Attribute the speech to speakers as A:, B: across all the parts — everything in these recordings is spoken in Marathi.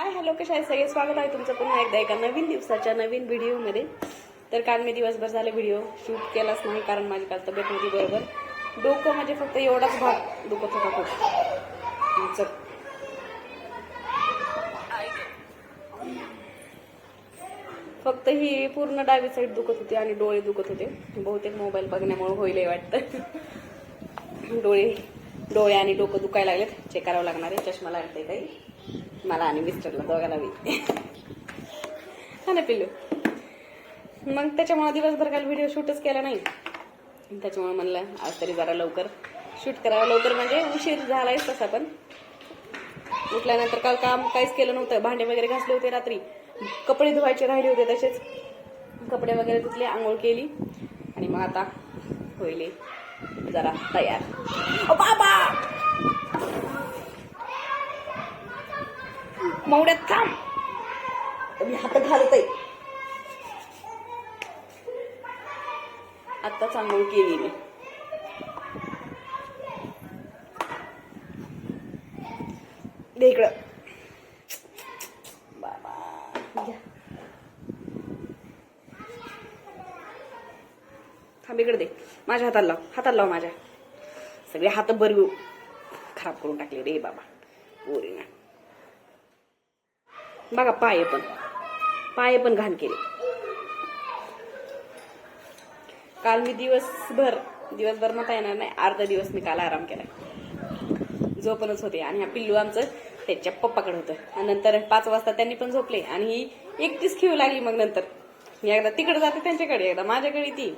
A: हाय हॅलो कशा आहे सगळे स्वागत आहे तुमचं पुन्हा एकदा एका नवीन दिवसाच्या नवीन व्हिडिओमध्ये. तर काल मी दिवसभर झाले व्हिडिओ शूट केलाच नाही कारण माझी काल तब्येत होती बरोबर. डोकं म्हणजे फक्त एवढाच भाग दुखत होता खूप. चल. फक्त ही पूर्ण डावी साईड दुखत होती आणि डोळे दुखत होते. बहुतेक मोबाईल बघण्यामुळे होईल वाटतं. डोळे डोळे आणि डोकं दुखायला लागलेत. चेक करावं लागणार आहे. चष्मा लागते काही. मला आणि मिस्टरला दोघाला बी. हा ना पिल्लू? मग त्याच्यामुळे दिवसभर काल व्हिडिओ शूटच केला नाही. त्याच्यामुळे म्हणलं आज तरी जरा लवकर शूट करावं. लवकर म्हणजे उशीर झालायच तसा पण. उठल्यानंतर काल काम काहीच केलं नव्हतं. भांडे वगैरे घासले होते रात्री. कपडे धुवायचे राहिले होते तसेच. कपडे वगैरे धुतले आंघोळ केली. आणि मग आता होईल जरा तयार. ओ बाबा! मवड्यात थांब. मी हात घालत आहे आत्ताच आंघोळ केली मी दे इकडं बाबा घ्या थांब इकडे दे माझ्या हाताला लाव हाताला लाव माझ्या. सगळे हात बरगू खराब करून टाकले रे बाबा. पोरीना. बघा पाय पण. पाय पण घाण केले. काल मी दिवसभर दिवसभर म्हणता येणार नाही अर्धा दिवस मी काल आराम केला झोपणच होते आणि हा पिल्लू आमचं त्याच्या पप्पाकडे होतं. आणि नंतर पाच वाजता त्यांनी पण झोपले आणि ही एकटीच खेळू लागली मग नंतर. मी एकदा तिकडे जाते त्यांच्याकडे. एकदा माझ्याकडे ती.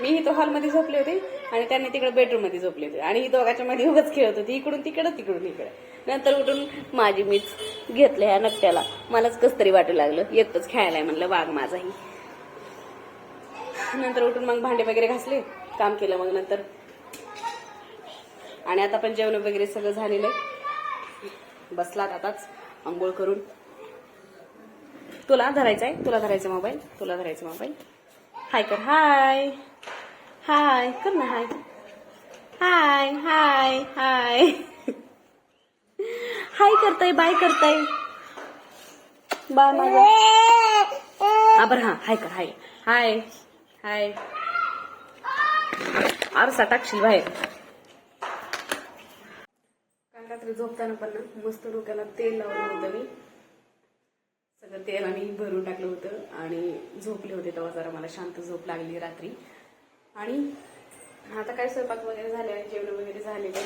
A: मी इथं हॉलमध्ये झोपले होते आणि त्यांनी तिकडे बेडरूममध्ये झोपले होते. आणि ही दोघांच्या मध्ये उगाच खेळत होती. इकडून तिकडं तिकडून इकडे. नंतर उठून माझी मीच घेतलं ह्या नकट्याला. मलाच कस तरी वाटू लागलं. येतच खेळायला म्हणलं वाघ माझाही नंतर उठून मग भांडे वगैरे घासले काम केलं मग नंतर. आणि आता पण जेवण वगैरे सगळं झालेलं आहे. बसलात आताच आंघोळ करून. तुला धरायचा आहे तुला धरायचा मोबाईल तुला धरायचा मोबाईल हाय कर हाय हाय कर ना हाय हाय हाय हाय हाय करताय बाय करताय बाय माझा हा बरं हा हाय कर हाय हाय हाय आरसा टाकशील बाहेर काल रात्री झोपताना पण ना मस्त डोक्याला तेल लावलं होतं मी. सगळं तेल आणि भरून टाकलं होतं आणि झोपले होते तेव्हा जरा मला शांत झोप लागली रात्री. आणि आता काय स्वयंपाक वगैरे झाले आहे जेवण वगैरे झालेले.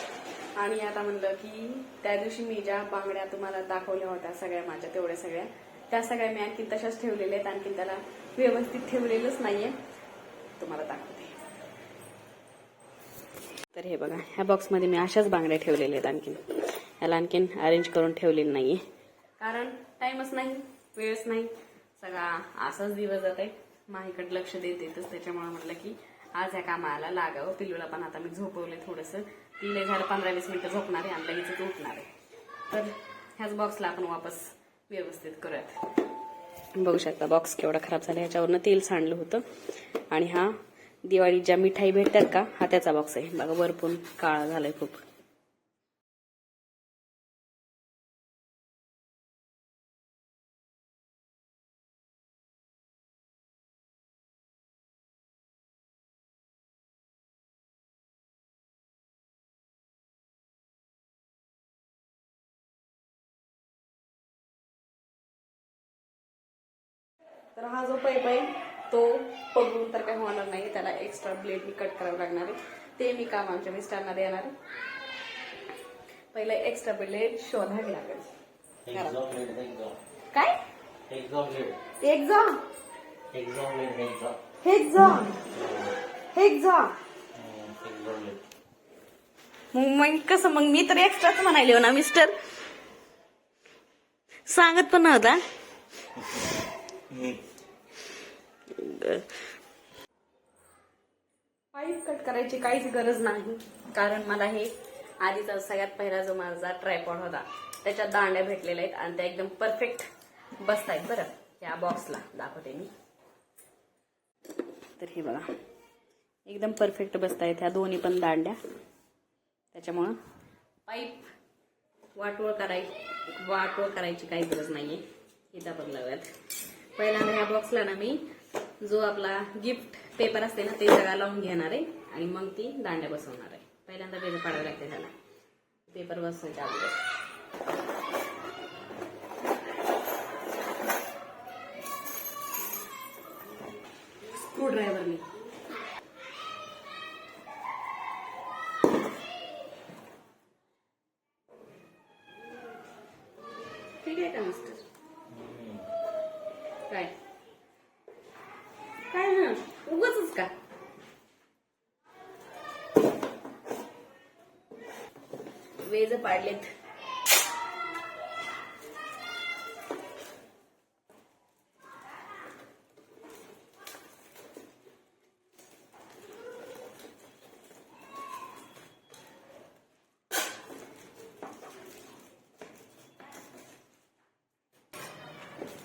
A: आणि आता म्हणलं की त्या दिवशी मी ज्या बांगड्या तुम्हाला दाखवल्या होत्या सगळ्या माझ्या तेवढ्या सगळ्या त्या सगळ्या मी आणखी तशाच ठेवलेल्या आहेत. आणखी त्याला व्यवस्थित ठेवलेलंच नाहीये. तुम्हाला दाखवते. तर हे बघा ह्या बॉक्समध्ये मी अशाच बांगड्या ठेवलेल्या आहेत आणखीन. याला आणखीन अरेंज करून ठेवलेलं नाहीये. कारण टाइमच नाही वेळच नाही. सगळा असाच दिवस जात आहे माझ्याकडे लक्ष देत येतच त्याच्यामुळे म्हटलं की आज ह्या कामाला लागावं. पिल्लूला पण आता मी झोपवले थोडंसं. तिला झालं पंधरा वीस मिनिटं झोपणार आहे आणि लगेच उठणार आहे. तर ह्याच बॉक्सला आपण वापस व्यवस्थित करूयात. बघू शकता बॉक्स केवढा खराब झाला. ह्याच्यावरनं तेल सांडलं होतं. आणि हा दिवाळीत ज्या मिठाई भेटतात का हा त्याचा बॉक्स आहे. बघा वरपून काळा झालाय खूप. तर हा जो पाईप आहे तो पडून तर काही होणार नाही त्याला एक्स्ट्रा ब्लेड मी कट करावं लागणार आहे. ते मी काम आमच्या मिस्टरांना देणार. आहे पहिलं एक्स्ट्रा ब्लेड शोधावी लागेल. काय. एक्झाम. Exam exam. मग कसं मग मी तर एक्स्ट्राच म्हणाले हो ना मिस्टर सांगत पण नव्हता. पाईप कट करायची काहीच गरज नाही. कारण मला हे आधीचा सगळ्यात पहिला जो माझा ट्रायपॉड होता त्याच्यात दांड्या भेटलेल्या आहेत आणि त्या एकदम परफेक्ट बसतायत बरं. या बॉक्सला दाखवते मी. तर हे बघा एकदम परफेक्ट बसतायत ह्या दोन्ही पण दांड्या. त्याच्यामुळं पाईप वाटोळ कराय वाटोळ करायची काही गरज नाहीये. इथं आपण लावूयात पहिल्यांदा ह्या बॉक्सला ना मी जो आपला गिफ्ट पेपर असते ना ते सगळा लावून घेणार आहे. आणि मग ती दांड्या बसवणार आहे. पहिल्यांदा पेपर पाडावे लागते त्याला पेपर बसवायच्या अगोदर. स्क्रूड्रायव्हरने वेज पाडलेत.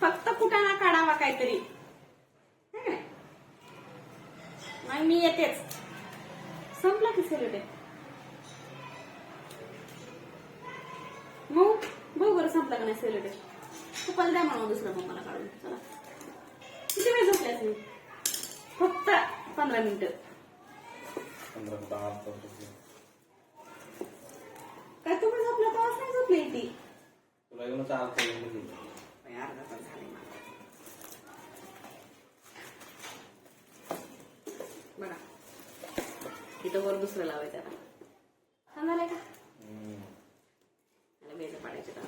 A: फक्त कुटाणा काढावा काहीतरी. दुसरा मग मला काढून चला. किती वेळ झोपले तुम्ही फक्त पंधरा मिनिटं. काय तुम्ही झोपला तेव्हाच नाही झोपली ती?
B: तुला येऊन चालतं
A: बाई, अर्धा तास झाले मला. बघा. इथं वर दुसरं लावायचं आता. छान झालंय का मला बेज पाडायचे आता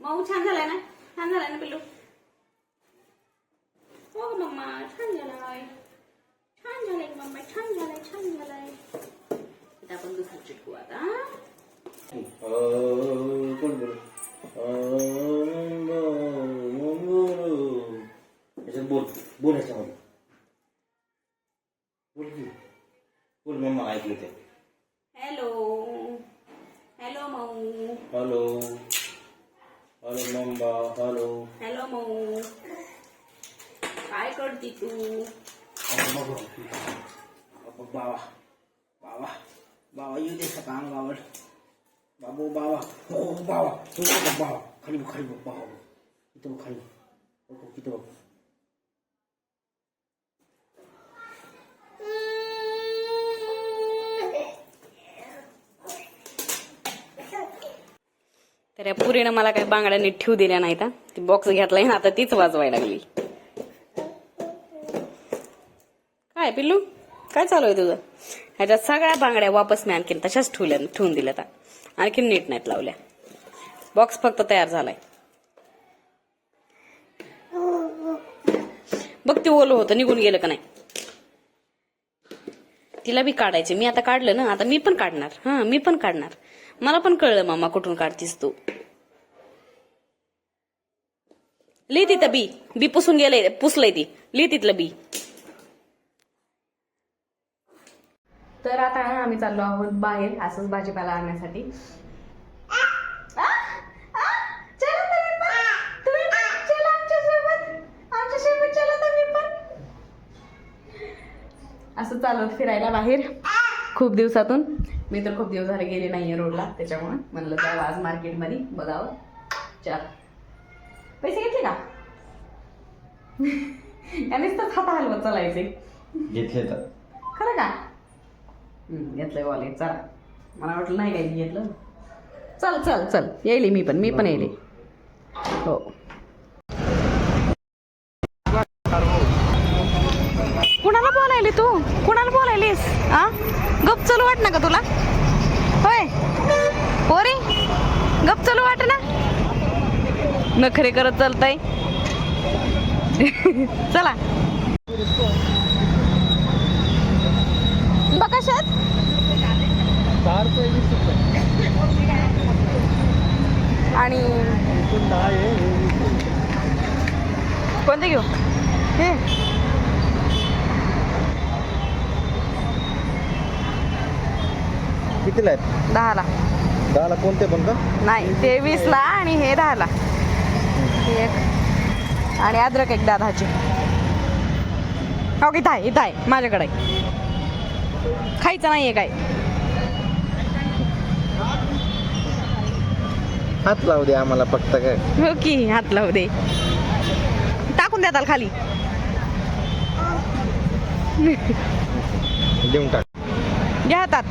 A: मऊ छान झालाय ना? छान झालाय ना पिल्लू हो मम्मा छान झालाय छान झालंय मम्मा छान झालाय छान झालाय इथं आपण दुसरं चिटकू आता
B: कोण बोल याच्यात बोल बोल ह्याच्यामध्ये बोल की बोल मम्मा ऐकू ते
A: हॅलो हॅलो मऊ
B: हॅलो हॅलो मम्मा हॅलो
A: हॅलो मऊ काय करती तू
B: बाबा बाबा बाबा येऊ दे सका अंगावर बाबू बाबा हो बाबा तू बघ बाबा खाली बघ खाली बघ बाबा इथं बघ खाली बघ बघ,
A: तर या पुरीनं मला काही बांगड्या नीट ठेवू दिल्या नाहीत ती बॉक्स घेतलाय ना आता तीच वाजवायला लागली. काय पिल्लू? काय चालू आहे तुझं? ह्याच्यात सगळ्या बांगड्या वापस मी आणखीन तशाच ठेवल्या ठेवून दिल्या आता आणखीन नीट नाहीत लावल्या. बॉक्स फक्त तयार झालाय. बघ ते ओलं होतं निघून गेलं का नाही? तिला बी काढायचे. मी आता काढलं ना आता मी पण काढणार. हा मी पण काढणार. मला पण कळलं मामा कुठून काढतीस तू. लिही तिथं बी बी पुसून गेलंय पुसलंय ती. लिही तिथलं बी. तर आता ना आम्ही चाललो आहोत बाहेर असंच भाजीपाला आणण्यासाठी. असं चालत फिरायला बाहेर. खूप दिवसातून? मी तर खूप दिवस झाले गेले नाहीये रोडला त्याच्यामुळे म्हणलं जावं आज मार्केटमध्ये बघावं. चाल. पैसे घेतले का? यानेच तर खाता हलवत चालायचे.
B: घेतले तर.
A: खरं का? हम्म, घेतलंय वॉलेट चला. मला वाटलं नाही काही घेतलं. चल चल चल. येईल मी पण मी पण येईल. हो. कुणाला बोलायली तू? कुणाला बोलायलीस? आ? गप चालू वाट ना का तुला? होय. पोरी गप चालू वाट ना. नखरे करत चालताय. चला. बकाशात आणि कोणते घेऊ? हे
C: कितीला आहेत?
A: दहाला.
C: दहाला कोणते पण का?
A: नाही ते वीसला आणि हे दहाला. हे एक. आणि अद्रक एक दहाची हो इथं आहे इथं आहे माझ्याकडे आहे. खायचं नाहीये काय?
C: हात लावू दे आम्हाला फक्त काय.
A: हो की हात लावू दे. टाकून द्या खाली.
C: देऊन टाक.
A: घ्या हातात.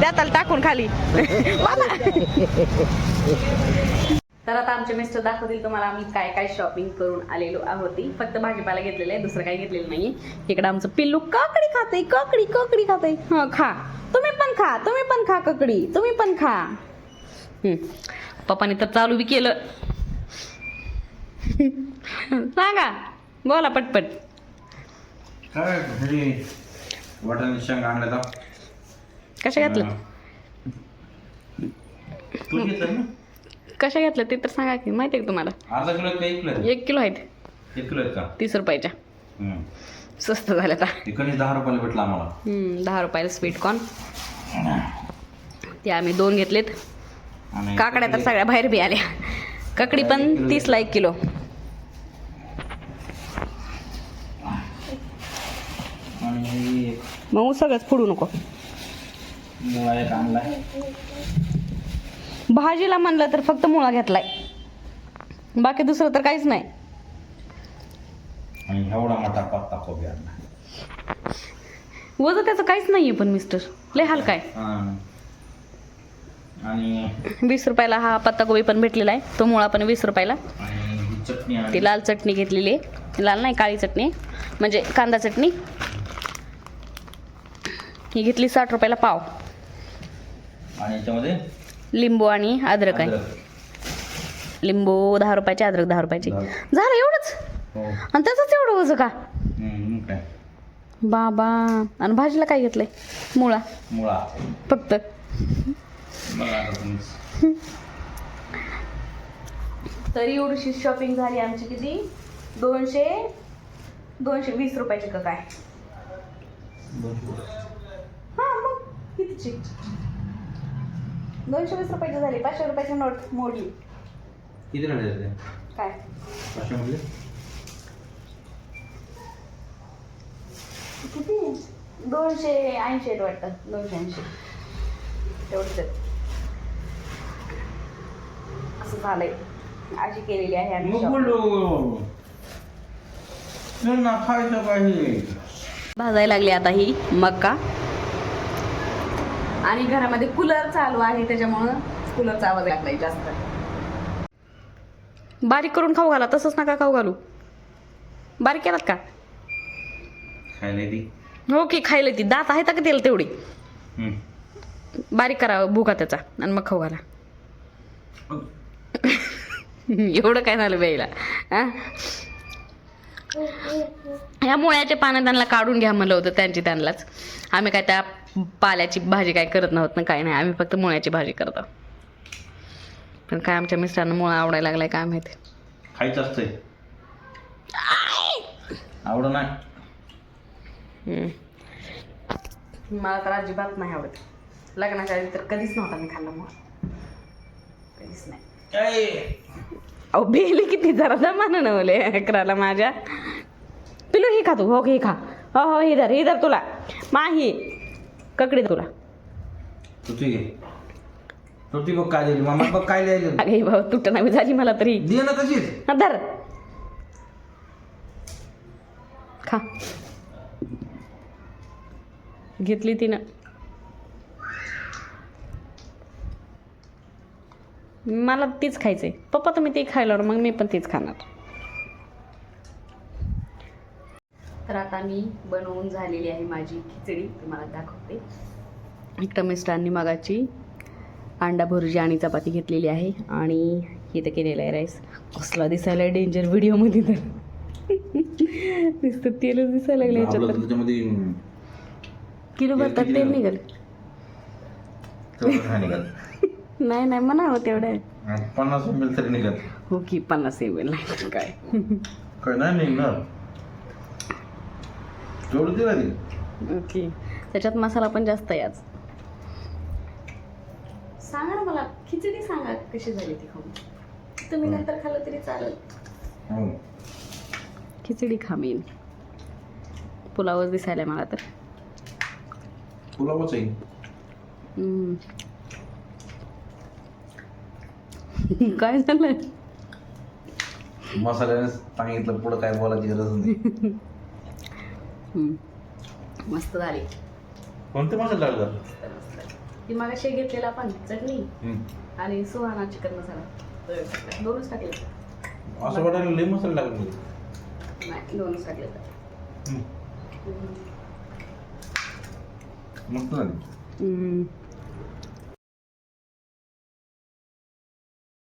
A: द्या त्याला टाकून खाली. तर आता आमचे मिस्टर दाखवतील तुम्हाला आम्ही काय काय शॉपिंग करून आलेलो आहोत. फक्त भाजीपाला घेतलेला आहे दुसरं काही घेतलेलं नाही इकडं आमचं पिल्लू काकडी खाते काकडी काकडी खाते हा खा. तुम्ही पण खा तुम्ही पण खा काकडी तुम्ही पण खा. हम्म. पप्पाने तर चालू बी केलं. सांगा बोला पटपट.
D: काय घरी वाटाणे शेंग आणल्या
A: कशा घातलं? कशा घातलं ते तर सांगा की माहिती आहे का तुम्हाला?
D: एक किलो आहेत?
A: एक किलो आहेत
D: एक किलो आहेत का?
A: तीस रुपयाच्या. स्वस्त झाल्या
D: दहा रुपयाला भेटला आम्हाला.
A: दहा रुपयाला स्वीट कॉर्न. ते आम्ही दोन घेतलेत. काकड्या तर सगळ्या बाहेर बी आल्या. ककडी पण तीसला एक किलो. मग सगळंच फोडू नको.
D: मुळा एक आणलाय.
A: भाजीला म्हणलं तर फक्त मुळा घेतलाय. बाकी दुसरं तर काहीच नाही.
D: आणि एवढा मोठा पत्ता कोबी आणला.
A: वजन त्याचं काहीच नाहीये पण मिस्टर लय हलका आहे
D: हा. आणि
A: वीस रुपयाला हा पत्ताकोबी पण भेटलेला आहे. तो मुळा पण वीस रुपयाला.
D: आणि ही चटणी आणली.
A: ती लाल चटणी घेतलेली आहे. लाल नाही काळी चटणी. म्हणजे कांदा चटणी. ही घेतली साठ रुपयाला पाव.
D: आणि याच्यामध्ये?
A: लिंबू आणि अद्रक आहे. लिंबू दहा रुपयाचे अद्रक दहा रुपयाचे.
D: दहा.
A: झालं एवढंच?
D: हो.
A: आणि त्याचंच एवढं वजन का?
D: हम्म, मग काय?
A: बाबा. आणि भाजीला काय घेतलंय? मुळा.
D: मुळा.
A: फक्त.
D: बघा आता तुम्ही
A: तरी एवढीशी शॉपिंग झाली आमची किती? दोनशे दोनशे वीस रुपयाची का काय? हा मग कितीची? दोनशे वीस रुपयाची झाली पाचशे रुपयाची नोट मोडली.
D: किती राहिले ते
A: काय?
D: पाचशे म्हणले
A: किती? दोनशे ऐंशी आहेत वाटतं दोनशे ऐंशी. तेवढंच आहेत. असं झालंय. अशी केलेली आहे आम्ही
D: मग
A: shopping.
D: बोललो. त्यांना खायचं पाहिजे
A: भाजायला लागली आता ही मक्का. आणि घरामध्ये कूलर चालू आहे त्याच्यामुळं कूलरचा आवाज लागलाय जास्त. बारीक करून खाऊ घाला तसंच नका खाऊ घालू. बारीक केलात का?
D: खायला ती
A: हो की खायला ती दात आहेत का त्याला तेवढी?
D: हम्म.
A: बारीक करा भुका त्याचा आणि मग खाऊ घाला. एवढं काय झालं बाईला हा? ह्या मुळ्याच्या पानं त्यांना काढून घ्या म्हणलं होतं त्यांची त्यांनाच. आम्ही काय त्या पाल्याची भाजी काय करत नव्हत ना काय नाही. आम्ही फक्त मुळ्याची भाजी करतो. पण काय आमच्या मिस्टरांना मुळा आवडायला लागलाय काय माहिती.
D: खायचं असतंय. आवड नाही.
A: मला तर अजिबात नाही आवडत. लग्नाच्या आधी तर कधीच नव्हता मी खाल्ला मुळा. कधीच नाही. अहो बेली किती जरा जमाना नवले अकराला माझ्या. पिलू ही खा तू. हो ही खा. हो हो ही धर ही धर तुला. माही. ककडी तुला.
D: घे. तुझी बघ काय दिली मामा बघ काय लिहिलं
A: अगे भाऊ तुट नाही झाली मला तरी.
D: दे ना तशीच.
A: हा, धर. खा. घेतली तिनं. मला तीच खायचंय. पप्पा तुम्ही ते खायला मग मी पण तीच खाणार. तर आता मी बनवून झालेली आहे माझी खिचडी. तुम्हाला दाखवते. इकडं मिस्टरांनी मगाची अंडा भुर्जी आणि चपाती घेतलेली आहे आणि इथं केलेला आहे राईस कसला दिसायला डेंजर व्हिडिओमध्ये तर. नुसतं तेलच दिसायला लागलं याच्यात किलो भरतात तेल निघाल.
D: नाही
A: नाही म्हणावं तेवढं.
D: पन्नास मिळेल तरी निघत
A: हो की पन्नास एवढं नाही काय.
D: काय नाही निघणार. तेवढं दिला ती
A: ओके. त्याच्यात मसाला पण जास्त आहे आज. सांगा ना मला खिचडी सांगा कशी झाली ती खाऊन. तुम्ही नंतर खाल्लं तरी चालेल.
D: हो.
A: खिचडी खा मी पुलावच दिसायला मला तर.
D: पुलावच आहे.
A: हम्म. काय झालं?
D: मसाल्याने सांगितलं पुढं काय बोलायची गरज नाही.
A: मस्त झाली
D: कोणते मसाले लागले.
A: ती मागाशी घेतलेला आपण चटणी आणि सुहाणा चिकन मसाला. दोनच टाकले.
D: असं वाटायला लई मसाले लागले
A: नाही दोनच टाकले.
D: मस्त झाली.